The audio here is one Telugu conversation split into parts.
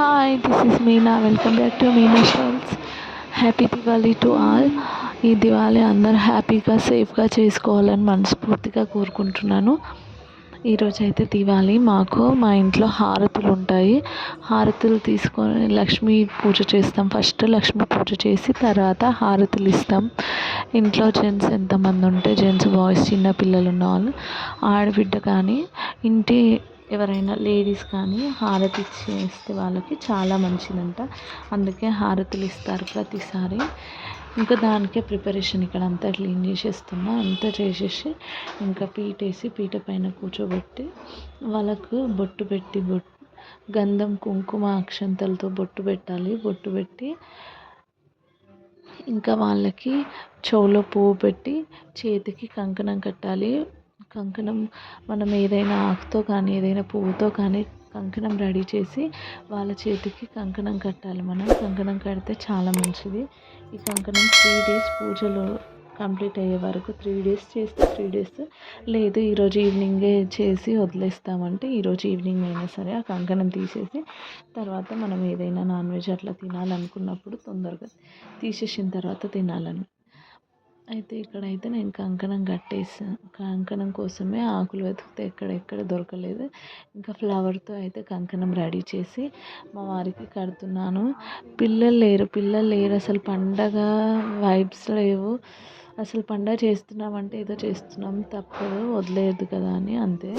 Hi this is Meena welcome back to Meena styles happy Diwali to all ఈ దివాళీ అందరూ హ్యాపీగా సేఫ్గా చేసుకోవాలని మనస్ఫూర్తిగా కోరుకుంటున్నాను. ఈరోజు అయితే దివాళీ. మాకు మా ఇంట్లో హారతులు ఉంటాయి. హారతులు తీసుకొని లక్ష్మీ పూజ చేస్తాం. ఫస్ట్ లక్ష్మీ పూజ చేసి తర్వాత హారతులు ఇస్తాం. ఇంట్లో జెంట్స్ ఎంతమంది ఉంటే జెంట్స్ బాయ్స్ చిన్న పిల్లలు ఉన్న వాళ్ళు ఆడబిడ్డ కానీ ఇంటి ఎవరైనా లేడీస్ కానీ హారతి ఇచ్చేస్తే వాళ్ళకి చాలా మంచిదంట. అందుకే హారతులు ఇస్తారు ప్రతిసారి. ఇంకా దానికే ప్రిపరేషన్ ఇక్కడ అంతా క్లీన్ చేసేస్తున్నా. అంతా చేసేసి ఇంకా పీట వేసి పీట పైన కూర్చోబెట్టి వాళ్ళకు బొట్టు పెట్టి బొట్టు గంధం కుంకుమ అక్షంతలతో బొట్టు పెట్టాలి. బొట్టు పెట్టి ఇంకా వాళ్ళకి చెవులో పువ్వు పెట్టి చేతికి కంకణం కట్టాలి. కంకణం మనం ఏదైనా ఆకుతో కానీ ఏదైనా పువ్వుతో కానీ కంకణం రెడీ చేసి వాళ్ళ చేతికి కంకణం కట్టాలి మనం. కంకణం కడితే చాలా మంచిది. ఈ కంకణం త్రీ డేస్ పూజలు కంప్లీట్ అయ్యే వరకు త్రీ డేస్ చేస్తే త్రీ డేస్ లేదు ఈరోజు ఈవినింగే చేసి వదిలేస్తామంటే ఈరోజు ఈవినింగ్ అయినా సరే ఆ కంకణం తీసేసి తర్వాత మనం ఏదైనా నాన్ వెజ్ అట్లా తినాలనుకున్నప్పుడు తొందరగా తీసేసిన తర్వాత తినాలని. అయితే ఇక్కడైతే నేను కంకణం కట్టేసాను కంకణం కోసమే ఆకులు వెతికితే ఎక్కడెక్కడ దొరకలేదు. ఇంకా ఫ్లవర్తో అయితే కంకణం రెడీ చేసి మా వారికి కడుతున్నాను. పిల్లలు లేరు పిల్లలు లేరు. అసలు పండగ వైబ్స్ లేవు. అసలు పండగ చేస్తున్నామంటే ఏదో చేస్తున్నాం. తప్పదు వదిలేదు కదా అని అంతే.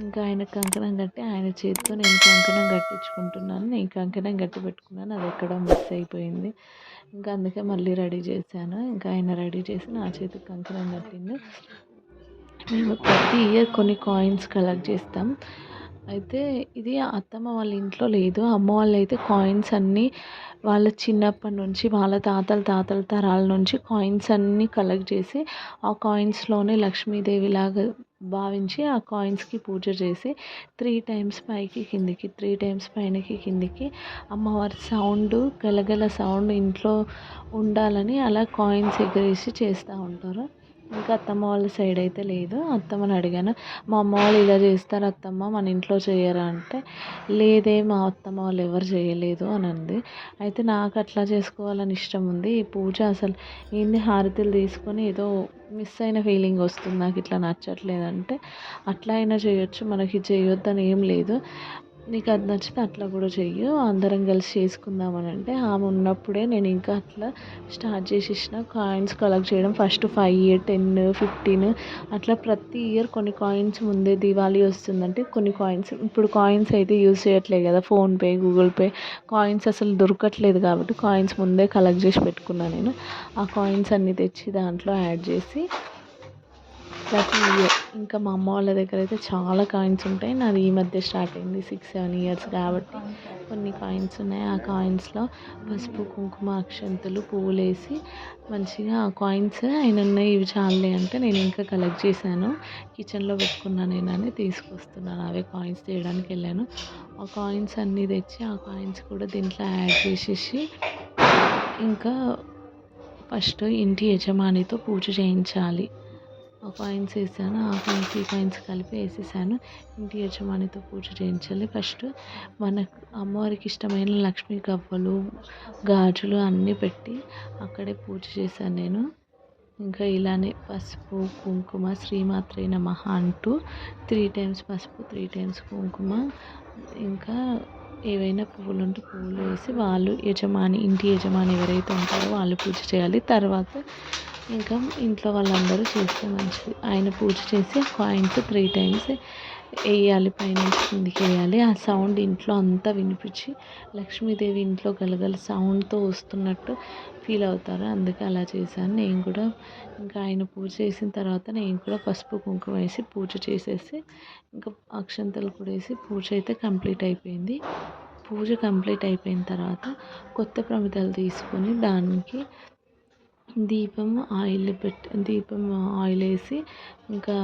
ఇంకా ఆయన కంకణం కట్టి ఆయన చేతితో నేను కంకణం కట్టించుకుంటున్నాను. నేను కంకణం కట్టి పెట్టుకున్నాను అది ఎక్కడో మిస్ అయిపోయింది. ఇంకా అందుకే మళ్ళీ రెడీ చేశాను. ఇంకా ఆయన రెడీ చేసి నా చేతికి కంకణం కట్టింది. మేము ప్రతి ఇయర్ కొన్ని కాయిన్స్ కలెక్ట్ చేస్తాం. అయితే ఇది అత్తమ్మ వాళ్ళ ఇంట్లో లేదు. అమ్మ వాళ్ళు అయితే కాయిన్స్ అన్నీ వాళ్ళ చిన్నప్పటి నుంచి వాళ్ళ తాతల తాతల తరాల నుంచి కాయిన్స్ అన్నీ కలెక్ట్ చేసి ఆ కాయిన్స్లోనే లక్ష్మీదేవి లాగా భావించి ఆ కాయిన్స్కి పూజ చేసి త్రీ టైమ్స్ పైకి కిందికి త్రీ టైమ్స్ పైనకి కిందికి అమ్మవారి సౌండ్ గలగల సౌండ్ ఇంట్లో ఉండాలని అలా కాయిన్స్ ఎగరేసి చేస్తూ ఉంటారు. ఇంకా అత్తమ్మ వాళ్ళ సైడ్ అయితే లేదు. అత్తమ్మని అడిగాను మా అమ్మ వాళ్ళు ఇలా చేస్తారు అత్తమ్మ మన ఇంట్లో చేయరా? అంటే లేదే మా అత్తమ్మ వాళ్ళు ఎవరు చేయలేదు అని అంది. అయితే నాకు అట్లా చేసుకోవాలని ఇష్టం ఉంది. ఈ పూజ అసలు ఏంది హారతులు తీసుకొని ఏదో మిస్ అయిన ఫీలింగ్ వస్తుంది. నాకు ఇట్లా నచ్చట్లేదంటే అట్లా అయినా చేయొచ్చు మనకి చేయొద్దని ఏం లేదు. నీకు అది నచ్చితే అట్లా కూడా చెయ్యి. అందరం కలిసి చేసుకుందాం అని అంటే ఆమె ఉన్నప్పుడే నేను ఇంకా అట్లా స్టార్ట్ చేసేసిన. కాయిన్స్ కలెక్ట్ చేయడం ఫస్ట్ ఫైవ్ టెన్ ఫిఫ్టీన్ అట్లా ప్రతి ఇయర్ కొన్ని కాయిన్స్ ముందే దివాళీ వస్తుందంటే కొన్ని కాయిన్స్. ఇప్పుడు కాయిన్స్ అయితే యూజ్ చేయట్లేదు కదా ఫోన్పే గూగుల్ పే. కాయిన్స్ అసలు దొరకట్లేదు కాబట్టి కాయిన్స్ ముందే కలెక్ట్ చేసి పెట్టుకున్నాను నేను. ఆ కాయిన్స్ అన్నీ తెచ్చి దాంట్లో యాడ్ చేసి ప్రతి ఇయర్ ఇంకా మా అమ్మ వాళ్ళ దగ్గర అయితే చాలా కాయిన్స్ ఉంటాయి. నాది ఈ మధ్య స్టార్ట్ అయింది సిక్స్ సెవెన్ ఇయర్స్ కాబట్టి కొన్ని కాయిన్స్ ఉన్నాయి. ఆ కాయిన్స్లో పసుపు కుంకుమ అక్షంతలు పువ్వులు వేసి మంచిగా ఆ కాయిన్స్ ఆయన ఉన్నాయి ఇవి చాలే అంటే నేను ఇంకా కలెక్ట్ చేశాను. కిచెన్లో పెట్టుకున్నాను నేను అని తీసుకొస్తున్నాను. అవే కాయిన్స్ తీయడానికి వెళ్ళాను. ఆ కాయిన్స్ అన్నీ తెచ్చి ఆ కాయిన్స్ కూడా దీంట్లో యాడ్ చేసేసి ఇంకా ఫస్ట్ ఇంటి యజమానితో పూజ చేయించాలి. కాయిన్స్ వేసాను. ఆ కాయిన్స్ ఈ కాయిన్స్ కలిపి వేసేసాను. ఇంటి యజమానితో పూజ చేయించాలి. ఫస్ట్ మనకు అమ్మవారికి ఇష్టమైన లక్ష్మీ గవ్వలు గాజులు అన్నీ పెట్టి అక్కడే పూజ చేశాను నేను. ఇంకా ఇలానే పసుపు కుంకుమ శ్రీమాత్రే నమః అంటూ త్రీ టైమ్స్ పసుపు త్రీ టైమ్స్ కుంకుమ. ఇంకా ఏవైనా పువ్వులు ఉంటే పువ్వులు వేసి వాళ్ళు యజమాని ఇంటి యజమాని ఎవరైతే ఉంటారో వాళ్ళు పూజ చేయాలి. తర్వాత ఇంకా ఇంట్లో వాళ్ళందరూ చేస్తే మంచిది. ఆయన పూజ చేసి కాయిన్స్ త్రీ టైమ్స్ వేయాలి పైనుంచి కిందికి వేయాలి. ఆ సౌండ్ ఇంట్లో అంతా వినిపించి లక్ష్మీదేవి ఇంట్లో గలగల సౌండ్తో వస్తున్నట్టు ఫీల్ అవుతారు. అందుకే అలా చేశాను. నేను కూడా ఇంకా ఆయన పూజ చేసిన తర్వాత నేను కూడా పసుపు కుంకుమ వేసి పూజ చేసేసి ఇంకా అక్షంతలు కూడా వేసి పూజ అయితే కంప్లీట్ అయిపోయింది. పూజ కంప్లీట్ అయిపోయిన తర్వాత కొత్త ప్రమిదలు తీసుకొని దానికి దీపం ఆయిల్ పెట్టి దీపం ఆయిల్ వేసి ఇంకా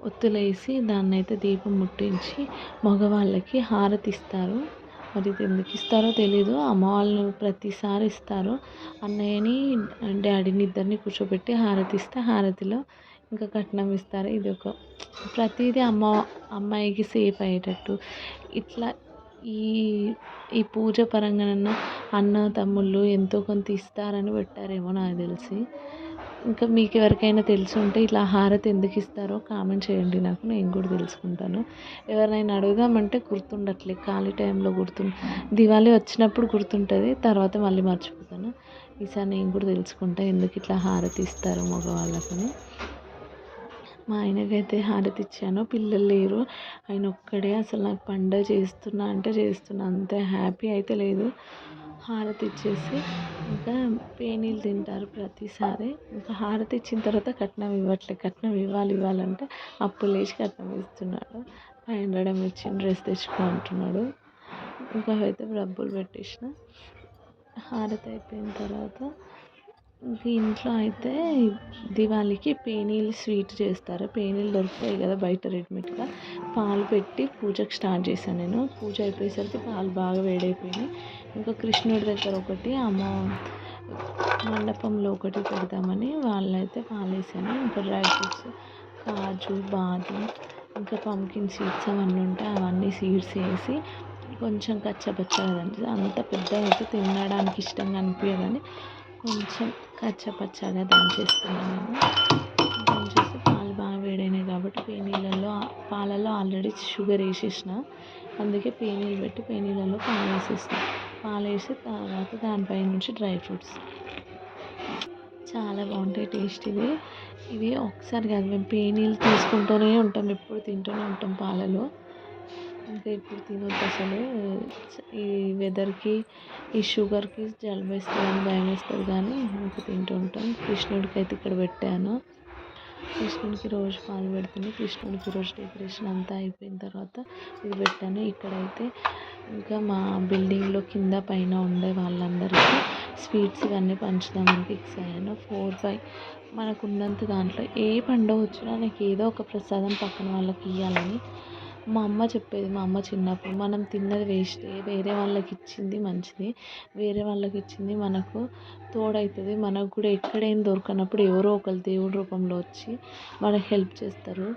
ఒత్తులేసి దాన్ని అయితే దీపం ముట్టించి మగవాళ్ళకి హారతి ఇస్తారు మరి ఇది ఎందుకు ఇస్తారో తెలీదు. అమ్మవాళ్ళు ప్రతిసారి ఇస్తారు. అన్నయ్యని డాడీని ఇద్దరిని కూర్చోబెట్టి హారతి ఇస్తే హారతిలో ఇంకా కట్నం ఇస్తారు. ఇది ఒక ప్రతిదీ అమ్మ అమ్మాయికి సేఫ్ అయ్యేటట్టు. ఇట్లా ఈ ఈ పూజ పరంగానన్నా అన్న తమ్ముళ్ళు ఎంతో కొంత ఇస్తారని పెట్టారేమో నాకు తెలిసి. ఇంకా మీకు ఎవరికైనా తెలిసి ఉంటే ఇట్లా హారతి ఎందుకు ఇస్తారో కామెంట్ చేయండి. నాకు నేను కూడా తెలుసుకుంటాను. ఎవరినైనా అడుగుదామంటే గుర్తుండట్లేదు ఖాళీ టైంలో గుర్తు దివాళీ వచ్చినప్పుడు గుర్తుంటుంది తర్వాత మళ్ళీ మర్చిపోతాను. ఈసారి నేను కూడా తెలుసుకుంటా ఎందుకు ఇట్లా హారతి ఇస్తారు మగవాళ్ళకని. మా ఆయనకైతే హారతి ఇచ్చాను. పిల్లలు లేరు. ఆయన ఒక్కడే అసలు నాకు పండగ చేస్తున్నా అంటే చేస్తున్నా. అంత హ్యాపీ అయితే లేదు. హారతి ఇచ్చేసి ఇంకా పేనీలు తింటారు ప్రతిసారి. ఇంకా హారతి ఇచ్చిన తర్వాత కట్నం ఇవ్వట్లేదు కట్నం ఇవ్వాలి ఇవ్వాలంటే అప్పులు లేచి కట్నం ఇస్తున్నాడు. ఫైవ్ హండ్రెడ్ ఏమో డ్రెస్ తెచ్చుకో అంటున్నాడు. ఇంకా అయితే డబ్బులు పెట్టేసిన. హారతి అయిపోయిన తర్వాత ఇంట్లో అయితే దివాళీకి పేనీలు స్వీట్ చేస్తారు. పేనీలు దొరుకుతాయి కదా బయట రెడీమేడ్గా. పాలు పెట్టి పూజకి స్టార్ట్ చేశాను నేను. పూజ అయిపోయేసరికి పాలు బాగా వేడైపోయినాయి. ఇంకా కృష్ణుడి దగ్గర ఒకటి అమ్మ మండపంలో ఒకటి పెడదామని వాళ్ళైతే పాలు వేసాను ఇంకా డ్రై ఫ్రూట్స్ కాజు బాదం ఇంకా పంకిన్ సీడ్స్ అవన్నీ ఉంటాయి అవన్నీ సీడ్స్ వేసి కొంచెం కచ్చపచ్చగా అంత పెద్దగా అయితే తినడానికి ఇష్టంగా అనిపించదని కొంచెం కచ్చపచ్చగా దంచేస్తున్నాను. నేను దంచేసి పాలు బాగా వేడైనాయి కాబట్టి పేనీళ్ళల్లో పాలలో ఆల్రెడీ షుగర్ వేసేసిన. అందుకే పేనీలు పెట్టి పేనీళ్ళలో పాలు వేసేసిన. పాలు వేసి తర్వాత దానిపై నుంచి డ్రై ఫ్రూట్స్. చాలా బాగుంటాయి టేస్ట్ ఇవి. ఇవి ఒకసారి కాదు మేము పేనీలు తీసుకుంటూనే ఉంటాం ఎప్పుడు తింటూనే ఉంటాం పాలలో. ఇంకా ఇప్పుడు తినొద్దు అసలు ఈ వెదర్కి ఈ షుగర్కి జలుబు వేస్తుందని భయం వేస్తుంది కానీ ఇంకా తింటూ ఉంటాం. కృష్ణుడికి అయితే ఇక్కడ పెట్టాను. కృష్ణుడికి రోజు పాలు పెడుతుంది. కృష్ణుడికి రోజు డెకరేషన్ అంతా అయిపోయిన తర్వాత ఇది పెట్టాను. ఇక్కడైతే ఇంకా మా బిల్డింగ్లో కింద పైన ఉండే వాళ్ళందరికీ స్వీట్స్ ఇవన్నీ పంచుదామని ఫిక్స్ అయ్యాను. ఫోర్ ఫైవ్ మనకున్నంత దాంట్లో ఏ పండుగ వచ్చినా నాకు ఏదో ఒక ప్రసాదం పక్కన వాళ్ళకి ఇవ్వాలని మా అమ్మ చెప్పేది మా అమ్మ చిన్నప్పుడు మనం తిన్నది వేస్టే వేరే వాళ్ళకి ఇచ్చింది మంచిది వేరే వాళ్ళకి ఇచ్చింది మనకు తోడవుతుంది మనకు కూడా ఎక్కడేం దొరకనప్పుడు ఎవరో ఒకరు దేవుడి రూపంలో వచ్చి మనకు హెల్ప్ చేస్తారు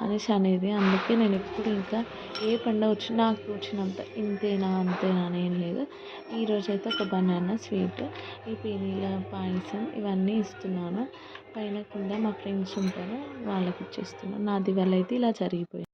అనేసి అనేది. అందుకే నేను ఎప్పుడు ఇంకా ఏ పండుగ వచ్చినా నాకు తోచినంత ఇంతేనా అంతేనా అని ఏం లేదు. ఈరోజు అయితే ఒక బనానా స్వీట్ ఈ పీనీల పాయసం ఇవన్నీ ఇస్తున్నాను. పైన కింద మా ఫ్రెండ్స్ ఉంటారు వాళ్ళకి ఇచ్చేస్తున్నాను. నా దివాళీ అయితే ఇలా జరిగిపోయింది.